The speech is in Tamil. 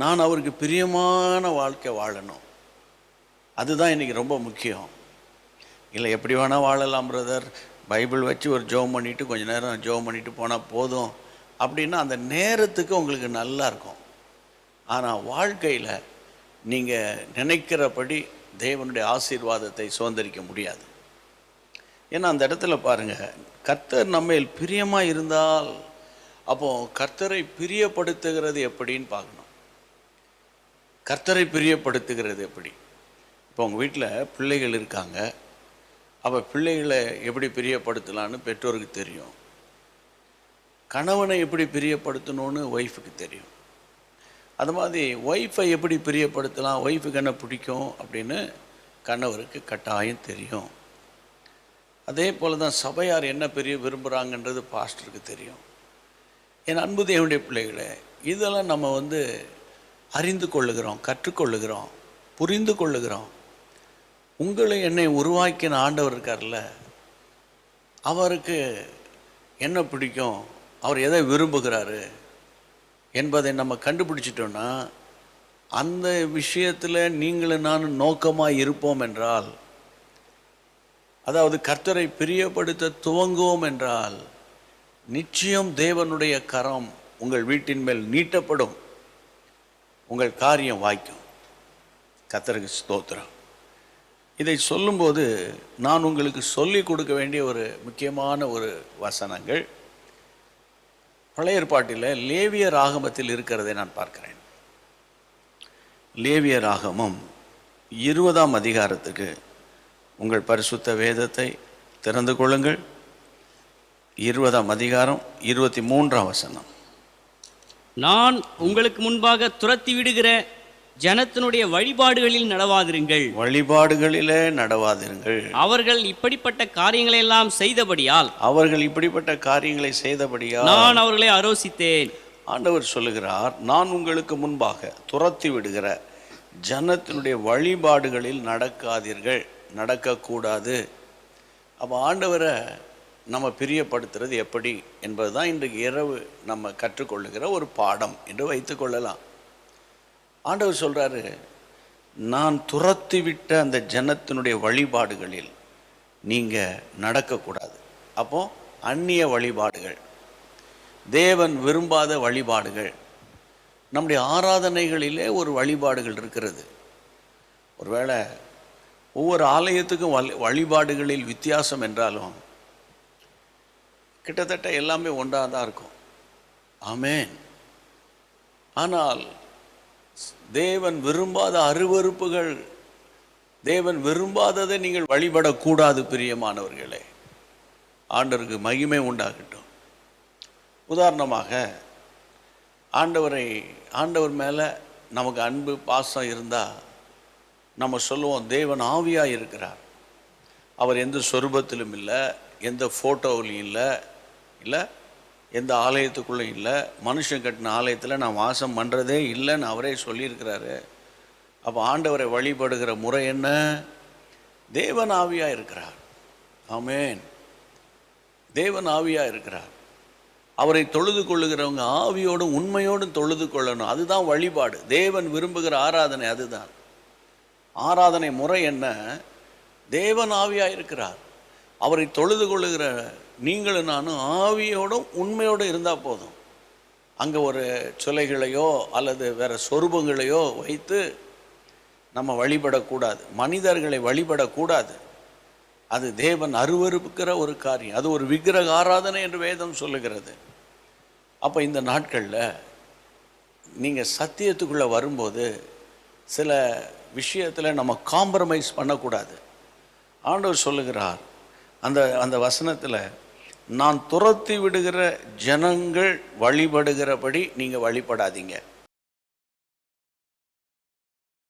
நான் அவருக்கு பிரியமான வாழ்க்கை வாழணும். அதுதான் இன்னைக்கு ரொம்ப முக்கியம். இல்லை எப்படி வேணால் வாழலாம் பிரதர் பைபிள் வச்சு ஒரு ஜோம் பண்ணிவிட்டு கொஞ்சம் நேரம் ஜோம் பண்ணிவிட்டு போனால் போதும். அப்படின்னா அந்த நேரத்துக்கு உங்களுக்கு நல்லா இருக்கும். ஆனால் வாழ்க்கையில் நீங்கள் நினைக்கிறபடி தேவனுடைய ஆசீர்வாதத்தை சுதந்திரிக்க முடியாது. ஏன்னா அந்த இடத்துல பாருங்கள் கர்த்தர் நம்மையில் பிரியமாக இருந்தால் அப்போது கர்த்தரை பிரியப்படுத்துகிறது எப்படின்னு பார்க்கணும். கர்த்தரை பிரியப்படுத்துகிறது எப்படி? இப்போ உங்கள் வீட்டில் பிள்ளைகள் இருக்காங்க. அப்போ பிள்ளைகளை எப்படி பிரியப்படுத்தலான்னு பெற்றோருக்கு தெரியும். கணவனை எப்படி பிரியப்படுத்தணும்னு ஒய்ஃபுக்கு தெரியும். அது மாதிரி ஒய்ஃபை எப்படி பிரியப்படுத்தலாம்? ஒய்ஃபுக்கு என்ன பிடிக்கும்? அப்படின்னு கணவருக்கு கட்டாயம் தெரியும். அதே போல் தான் சபையார் என்ன பெரிய விரும்புகிறாங்கன்றது பாஸ்டருக்கு தெரியும். என் அன்பு தேவனுடைய பிள்ளைகளை இதெல்லாம் நம்ம வந்து அறிந்து கொள்ளுகிறோம் கற்றுக்கொள்ளுகிறோம் புரிந்து கொள்ளுகிறோம். உங்களை என்னை உருவாக்கின ஆண்டவர் இருக்கார்ல அவருக்கு என்ன பிடிக்கும் அவர் எதை விரும்புகிறாரு என்பதை நம்ம கண்டுபிடிச்சிட்டோன்னா அந்த விஷயத்தில் நீங்களும் நானும் நோக்கமாக இருப்போம் என்றால் அதாவது கர்த்தரை பிரியப்படுத்த துவங்குவோம் என்றால் நிச்சயம் தேவனுடைய கரம் உங்கள் வீட்டின் மேல் நீட்டப்படும். உங்கள் காரியம் வாய்க்கும். கத்தருக்கு ஸ்தோத்திரம். இதை சொல்லும்போது நான் உங்களுக்கு சொல்லிக் கொடுக்க வேண்டிய ஒரு முக்கியமான ஒரு வசனங்கள். பழைய ஏற்பாட்டில் லேவிய ராகமத்தில் இருக்கிறதை நான் பார்க்கிறேன். லேவிய ராகமம் இருபதாம் அதிகாரத்துக்கு உங்கள் பரிசுத்த வேதத்தை திறந்து கொள்ளுங்கள். இருபதாம் அதிகாரம் இருபத்தி மூன்றாம் வசனம். நான் உங்களுக்கு முன்பாக துரத்தி விடுகிற ஜனத்தினுடைய வழிபாடுகளில் நடவாதிருங்கள். வழிபாடுகளிலே நடவாதிருங்கள். அவர்கள் இப்படிப்பட்ட காரியங்களை எல்லாம் செய்தபடியால். அவர்கள் இப்படிப்பட்ட காரியங்களை செய்தபடியால். நான் அவர்களை அரோசித்தேன் ஆண்டவர் சொல்லுகிறார் நான் உங்களுக்கு முன்பாக துரத்தி விடுகிற. ஜனத்தினுடைய வழிபாடுகளில் நடக்காதீர்கள் நடக்கக்கூடாது. அப்போ ஆண்டவரை நம்ம பிரியப்படுத்துறது எப்படி என்பதுதான் இன்றைக்கு இரவு நம்ம கற்றுக்கொள்ளுகிற ஒரு பாடம் என்று வைத்துக்கொள்ளலாம் ஆண்டவர் சொல்கிறாரு நான் துரத்திவிட்ட அந்த ஜனத்தினுடைய வழிபாடுகளில் நீங்கள் நடக்கக்கூடாது. அப்போ அந்நிய வழிபாடுகள் தேவன் விரும்பாத வழிபாடுகள் நம்முடைய ஆராதனைகளிலே ஒரு வழிபாடுகள் இருக்கிறது. ஒருவேளை ஒவ்வொரு ஆலயத்துக்கும் வழி வழிபாடுகளில் வித்தியாசம் என்றாலும் கிட்டத்தட்ட எல்லாமே ஒன்றாக தான் இருக்கும். ஆமேன். ஆனால் தேவன் விரும்பாத அருவருப்புகள் தேவன் விரும்பாததை நீங்கள் வழிபடக்கூடாது பிரியமானவர்களே. ஆண்டவருக்கு மகிமை உண்டாகட்டும். உதாரணமாக ஆண்டவரை ஆண்டவர் மேலே நமக்கு அன்பு பாசம் இருந்தால் நம்ம சொல்லுவோம் தேவன் ஆவியாக இருக்கிறார் அவர் எந்த சொரூபத்திலும் இல்லை எந்த ஃபோட்டோவிலையும் இல்லை இல்லை எந்த ஆலயத்துக்குள்ளே இல்லை. மனுஷன் கட்டின ஆலயத்தில் நான் வாசம் பண்ணுறதே இல்லைன்னு அவரே சொல்லியிருக்கிறாரு. அப்போ ஆண்டவரை வழிபடுகிற முறை என்ன? தேவன் ஆவியாக இருக்கிறார். ஆமேன். தேவன் ஆவியாக இருக்கிறார். அவரை தொழுது கொள்ளுகிறவங்க ஆவியோடும் உண்மையோடும் தொழுது கொள்ளணும். அதுதான் வழிபாடு. தேவன் விரும்புகிற ஆராதனை அதுதான். ஆராதனை முறை என்ன? தேவன் ஆவியாக இருக்கிறார். அவரை தொழுது கொள்ளுகிற நீங்களும் நானும் ஆவியோடும் உண்மையோடும் இருந்தால் போதும். அங்கே ஒரு சிலைகளையோ அல்லது வேறு சொரூபங்களையோ வைத்து நம்ம வழிபடக்கூடாது. மனிதர்களை வழிபடக்கூடாது. அது தேவன் அருவருப்புக்கிற ஒரு காரியம். அது ஒரு விக்கிரக ஆராதனை என்று வேதம் சொல்லுகிறது. அப்போ இந்த நாட்களில் நீங்கள் சத்தியத்துக்குள்ளே வரும்போது சில விஷயத்தில் நம்ம காம்ப்ரமைஸ் பண்ணக்கூடாது. ஆண்டவர் சொல்லுகிறார் அந்த அந்த வசனத்தில் நான் துரத்தி விடுகிற ஜனங்கள் வழிபடுகிறபடி நீங்கள் வழிபடாதீங்க.